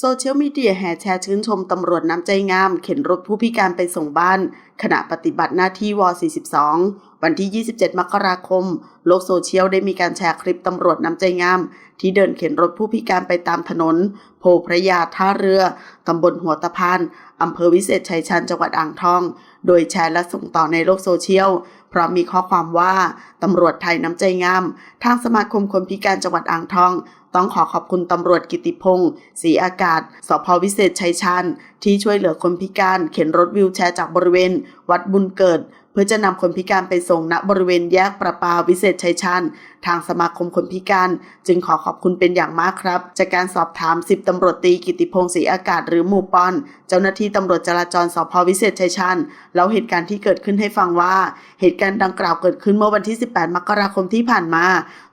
โซเชียลมีเดียแห่แชร์ชื่นชมตำรวจน้ำใจงาม เข็นรถผู้พิการไปส่งบ้าน ขณะปฏิบัติหน้าที่ว 42 วันที่ 27 มกราคม โลกโซเชียลได้มีการแชร์คลิปตำรวจน้ำใจงาม ที่เดินเข็นรถผู้พิการไปตามถนน โพพระยาท่าเรือ ตำบลหัวตะพาน อำเภอวิเศษชัยชาญจังหวัดอ่างทอง โดยแชร์และส่งต่อในโลกโซเชียล พร้อมมีข้อความว่าตำรวจไทยน้ำใจงาม ทางสมาคมคนพิการจังหวัดอ่างทอง ต้องขอขอบคุณตำรวจกิติพงศ์สีอากาศ สพวิเศษชัยชาญที่ช่วยเหลือคนพิการ เข็นรถวิวแชร์จากบริเวณ วัดบุญเกิด พื่อจะนำคนพิการไปส่งณบริเวณแยกประปาวิเศษชัยชาญทางสมาคมคนพิการ จึงขอขอบคุณเป็นอย่างมากครับ จากการสอบถาม 10ตำรวจตีกิติพงศ์ศรีอากาศหรือหมู่ปอน เจ้าหน้าที่ตำรวจจราจรสพวิเศษชัยชาญเล่าเหตุการณ์ที่เกิดขึ้นให้ฟังว่า เหตุการณ์ดังกล่าวเกิดขึ้นเมื่อวันที่ 18 มกราคมที่ผ่านมา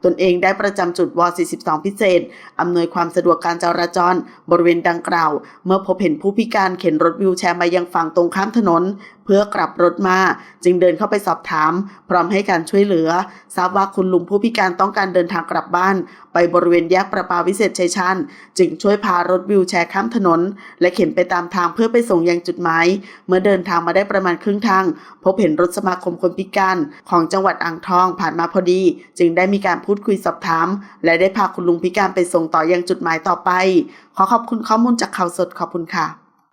ตนเองได้ประจำจุดว 42 พิเศษอำนวยความสะดวกการจราจร บริเวณดังกล่าว เมื่อพบเห็นผู้พิการเข็นรถวิวแชร์มายังฝั่งตรงข้ามถนน เพื่อกลับรถมา จึงเดินเข้าไปสอบถาม พร้อมให้การช่วยเหลือ ทราบว่าคุณลุงผู้พิการต้องการเดินทางกลับบ้าน ไปบริเวณแยกประปาวิเศษชัยชาญจึงช่วยพารถวิวแชร์ข้ามถนน และเข็นไปตามทางเพื่อไปส่งยังจุดหมาย เมื่อเดินทางมาได้ประมาณครึ่งทาง พบเห็นรถสมาคมคนพิการของจังหวัดอ่างทองผ่านมาพอดี จึงได้มีการพูดคุยสอบถาม และได้พาคุณลุงพิการไปส่งต่อยังจุดหมายต่อไป ขอขอบคุณข้อมูลจากข่าวสดขอบคุณค่ะ